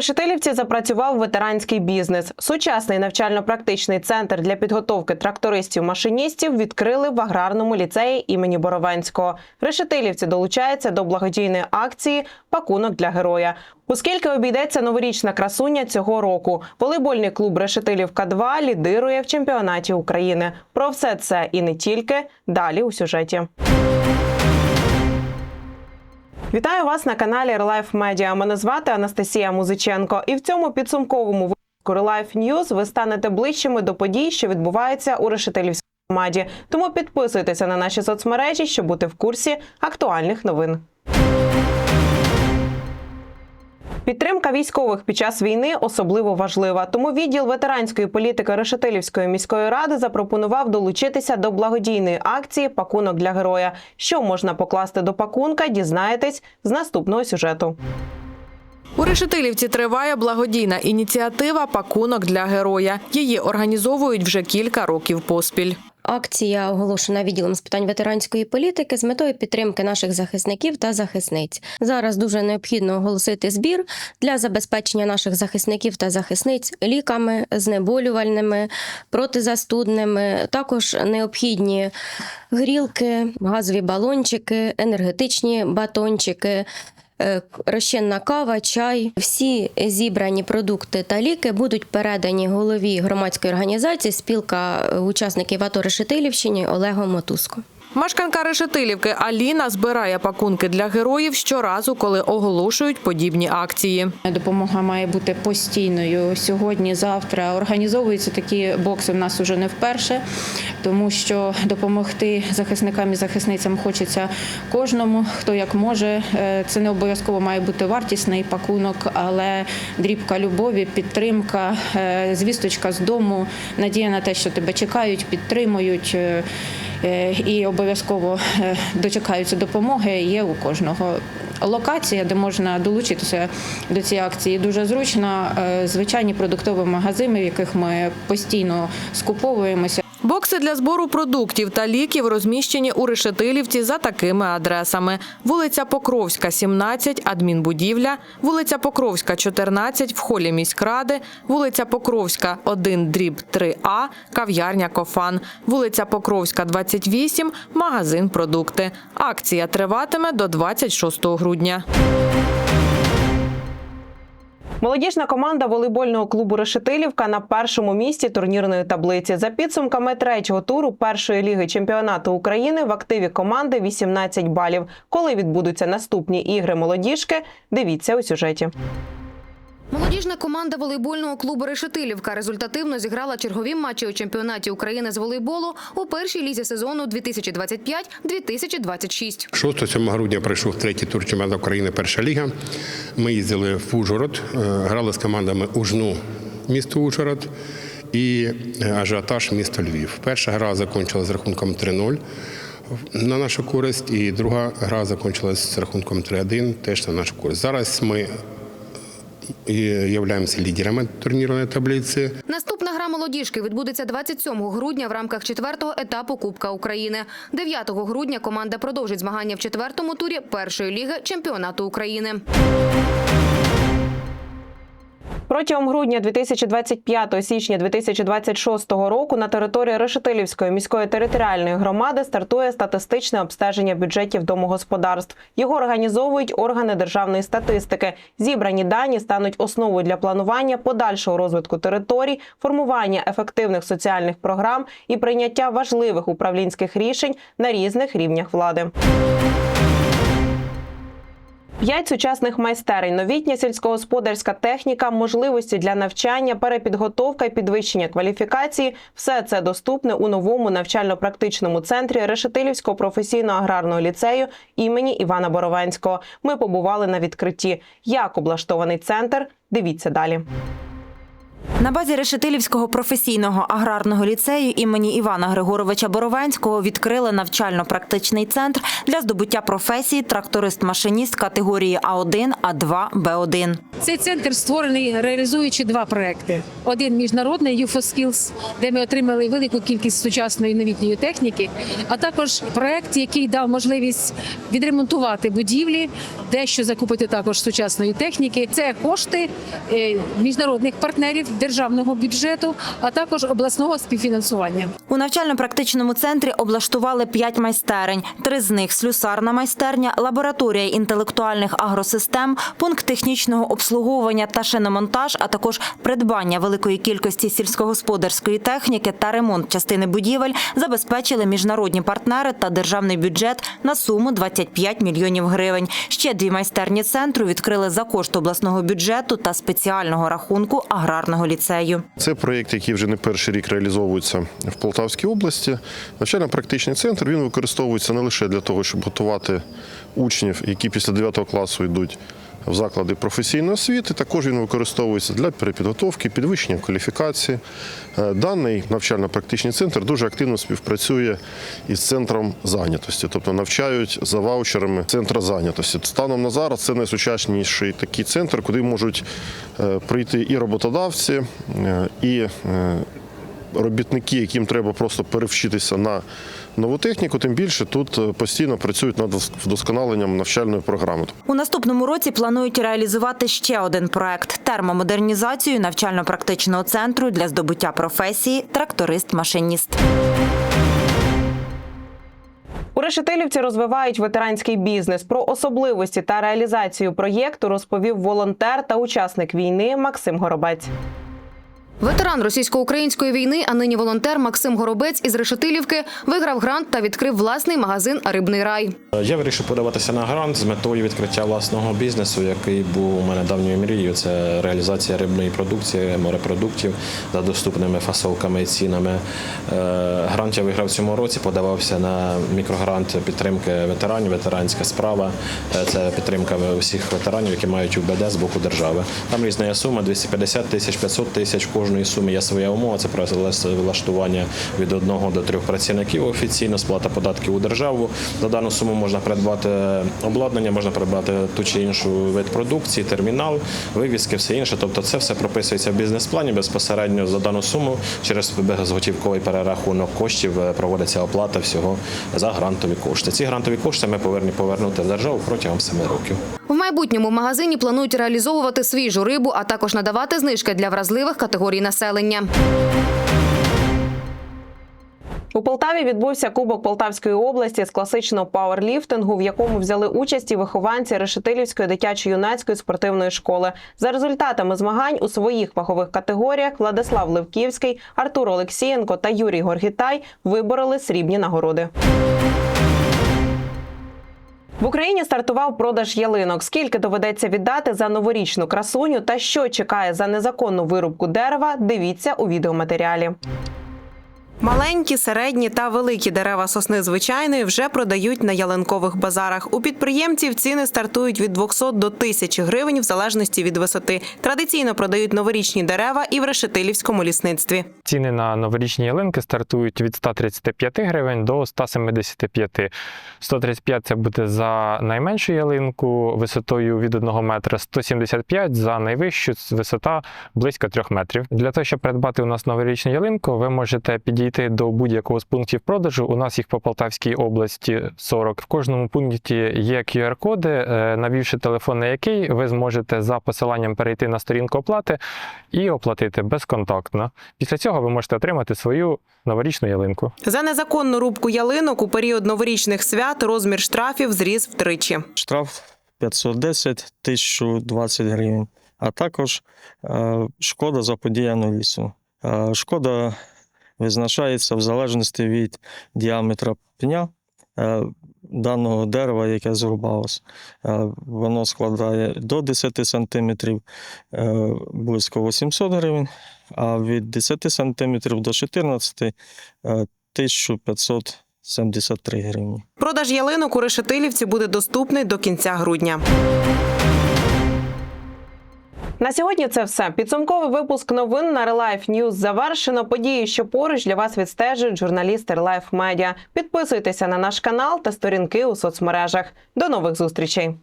Решетилівці запрацював ветеранський бізнес. Сучасний навчально-практичний центр для підготовки трактористів-машиністів відкрили в аграрному ліцеї імені Боровенського. Решетилівці долучаються до благодійної акції Пакунок для героя. Оскільки обійдеться новорічна красуня цього року, волейбольний клуб Решетилівка 2 лідирує в чемпіонаті України. Про все це і не тільки далі у сюжеті. Вітаю вас на каналі Релайф Медіа. Мене звати Анастасія Музиченко. І в цьому підсумковому випуску Релайф Ньюз ви станете ближчими до подій, що відбуваються у Решетилівській громаді. Тому підписуйтеся на наші соцмережі, щоб бути в курсі актуальних новин. Підтримка військових під час війни особливо важлива. Тому відділ ветеранської політики Решетилівської міської ради запропонував долучитися до благодійної акції Пакунок для героя. Що можна покласти до пакунка, дізнаєтесь з наступного сюжету. У Решетилівці триває благодійна ініціатива Пакунок для героя. Її організовують вже кілька років поспіль. Акція оголошена відділом з питань ветеранської політики з метою підтримки наших захисників та захисниць. Зараз дуже необхідно оголосити збір для забезпечення наших захисників та захисниць ліками, знеболювальними, протизастудними. Також необхідні грілки, газові балончики, енергетичні батончики. Е, Розчинна кава, чай, всі зібрані продукти та ліки будуть передані голові громадської організації спілка е, учасників АТО Решетилівщини Олегу Мотузко. Мешканка Решетилівки Аліна збирає пакунки для героїв щоразу, коли оголошують подібні акції. Допомога має бути постійною. Сьогодні, завтра організовуються такі бокси. В нас вже не вперше, тому що допомогти захисникам і захисницям хочеться кожному, хто як може. Е, Це не обов'язково має бути вартісний пакунок, але дрібка любові, підтримка, е, звісточка з дому, надія на те, що тебе чекають, підтримують. Е, І обов'язково е, дочекаються допомоги. Є у кожного локація, де можна долучитися до цієї акції, дуже зручна. Е, Звичайні продуктові магазини, в яких ми постійно скуповуємося. Бокси для збору продуктів та ліків розміщені у Решетилівці за такими адресами: вулиця Покровська, 17, адмінбудівля, вулиця Покровська, 14, в холі міськради, вулиця Покровська, 1, дріб 3А, кав'ярня Кофан, вулиця Покровська, 28, магазин продукти. Акція триватиме до 26 грудня. Молодіжна команда волейбольного клубу Решетилівка на першому місці турнірної таблиці. За підсумками третього туру першої ліги чемпіонату України в активі команди 18 балів. Коли відбудуться наступні ігри молодіжки, дивіться у сюжеті. Молодіжна команда волейбольного клубу Решетилівка результативно зіграла чергові матчі у чемпіонаті України з волейболу у першій лізі сезону 2025-2026. 6-7 грудня пройшов третій тур чемпіонату України Перша ліга. Ми їздили в Ужгород, е, грали з командами Ужну, місто Ужгород і е, ажіотаж місто Львів. Перша гра закінчилася з рахунком 3-0 на нашу користь, і друга гра закінчилася з рахунком 3-1 теж на нашу користь. Зараз ми являємося лідерами турнірної таблиці. Наступна гра молодіжки відбудеться 27 грудня в рамках четвертого етапу Кубка України. 9 грудня команда продовжить змагання в четвертому турі першої ліги чемпіонату України. Протягом грудня 2025 січня 2026 року на території Решетилівської міської територіальної громади стартує статистичне обстеження бюджетів домогосподарств. Його організовують органи державної статистики. Зібрані дані стануть основою для планування подальшого розвитку територій, формування ефективних соціальних програм і прийняття важливих управлінських рішень на різних рівнях влади. П'ять сучасних майстерень, новітня сільськогосподарська техніка, можливості для навчання, перепідготовка і підвищення кваліфікації – все це доступне у новому навчально-практичному центрі Решетилівського професійно-аграрного ліцею імені Івана Боровенського. Ми побували на відкритті. Як облаштований центр? Дивіться далі. На базі Решетилівського професійного аграрного ліцею імені Івана Григоровича Боровенського відкрили навчально-практичний центр для здобуття професії тракторист-машиніст категорії А1, А2, Б1. Цей центр створений, реалізуючи два проекти: один міжнародний UFO де ми отримали велику кількість сучасної новітньої техніки, а також проект, який дав можливість відремонтувати будівлі, дещо закупити також сучасної техніки. Це кошти е, міжнародних партнерів державного бюджету, а також обласного співфінансування. У навчально-практичному центрі облаштували п'ять майстерень. Три з них слюсарна майстерня, лабораторія інтелектуальних агросистем, пункт технічного обслуговування та шиномонтаж, а також придбання великої кількості сільськогосподарської техніки та ремонт частини будівель забезпечили міжнародні партнери та державний бюджет на суму 25 мільйонів гривень. Ще дві майстерні центру відкрили за кошт обласного бюджету та спеціального рахунку аграрного ліцею. Це проєкт, який вже не перший рік реалізовується в Полтавській області. Навчально-практичний центр він використовується не лише для того, щоб готувати учнів, які після 9 класу йдуть в заклади професійної освіти. Також він використовується для перепідготовки, підвищення кваліфікації. Е, Даний навчально-практичний центр дуже активно співпрацює із центром зайнятості, тобто навчають за ваучерами центра зайнятості. Станом на зараз це найсучасніший такий центр, куди можуть е, прийти і роботодавці, е, і робітники, яким треба просто перевчитися на нову техніку, тим більше тут е, постійно працюють над вдосконаленням навчальної програми. У наступному році планують реалізувати ще один проект термомодернізацію навчально-практичного центру для здобуття професії тракторист-машиніст. У Решетилівці розвивають ветеранський бізнес. Про особливості та реалізацію проєкту розповів волонтер та учасник війни Максим Горобець. Ветеран російсько-української війни, а нині волонтер Максим Горобець із Решетилівки виграв грант та відкрив власний магазин Рибний рай. Я вирішив подаватися на грант з метою відкриття власного бізнесу, який був у мене давньою мрією. Це реалізація рибної продукції, морепродуктів за доступними фасовками і цінами. Е, Грант я виграв цьому році, подавався на мікрогрант підтримки ветеранів, ветеранська справа. Е, Це підтримка усіх ветеранів, які мають УБД з боку держави. Там різна сума 250 тисяч, 500 тисяч. В кожної суми є своя умова. Це про влаштування від одного до трьох працівників офіційно, сплата податків у державу. За дану суму можна придбати обладнання, можна придбати ту чи іншу вид продукції, термінал, вивіски, все інше. Тобто це все прописується в бізнес-плані безпосередньо за дану суму через безготівковий перерахунок коштів е, проводиться оплата всього за грантові кошти. Ці грантові кошти ми повинні повернути в державу протягом 7 років. В майбутньому в магазині планують реалізовувати свіжу рибу, а також надавати знижки для вразливих категорій населення. У Полтаві відбувся Кубок Полтавської області з класичного пауерліфтингу, в якому взяли участь і вихованці Решетилівської дитячо-юнацької спортивної школи. За результатами змагань у своїх вагових категоріях Владислав Левківський, Артур Олексієнко та Юрій Горгітай вибороли срібні нагороди. В Україні стартував продаж ялинок. Скільки доведеться віддати за новорічну красуню та що чекає за незаконну вирубку дерева? Дивіться у відеоматеріалі. Маленькі, середні та великі дерева сосни звичайної вже продають на ялинкових базарах. У підприємців ціни стартують від 200 до 1000 гривень в залежності від висоти. Традиційно продають новорічні дерева і в Решетилівському лісництві. Ціни на новорічні ялинки стартують від 135 гривень до 175. 135 – це буде за найменшу ялинку висотою від 1 метра, 175 за найвищу висота близько 3 метрів. Для того, щоб придбати у нас новорічну ялинку, ви можете підійти до будь-якого з пунктів продажу. У нас їх по Полтавській області 40. В кожному пункті є QR-коди, е, навівши телефон на який ви зможете за посиланням перейти на сторінку оплати і оплатити безконтактно. Після цього ви можете отримати свою новорічну ялинку. За незаконну рубку ялинок у період новорічних свят розмір штрафів зріс втричі. штраф 510 1020 гривень, а також е, шкода заподіяну лісу. Е, шкода визначається в залежності від діаметра пня е, даного дерева, яке зрубалось. Е, воно складає до 10 см е, близько 800 гривень, а від 10 см до 14 е, 1573 гривні. Продаж ялинок у Решетилівці буде доступний до кінця грудня. На сьогодні це все. Підсумковий випуск новин на Релайф News завершено. Події, що поруч для вас відстежують журналісти Релайф Медіа. Підписуйтеся на наш канал та сторінки у соцмережах. До нових зустрічей.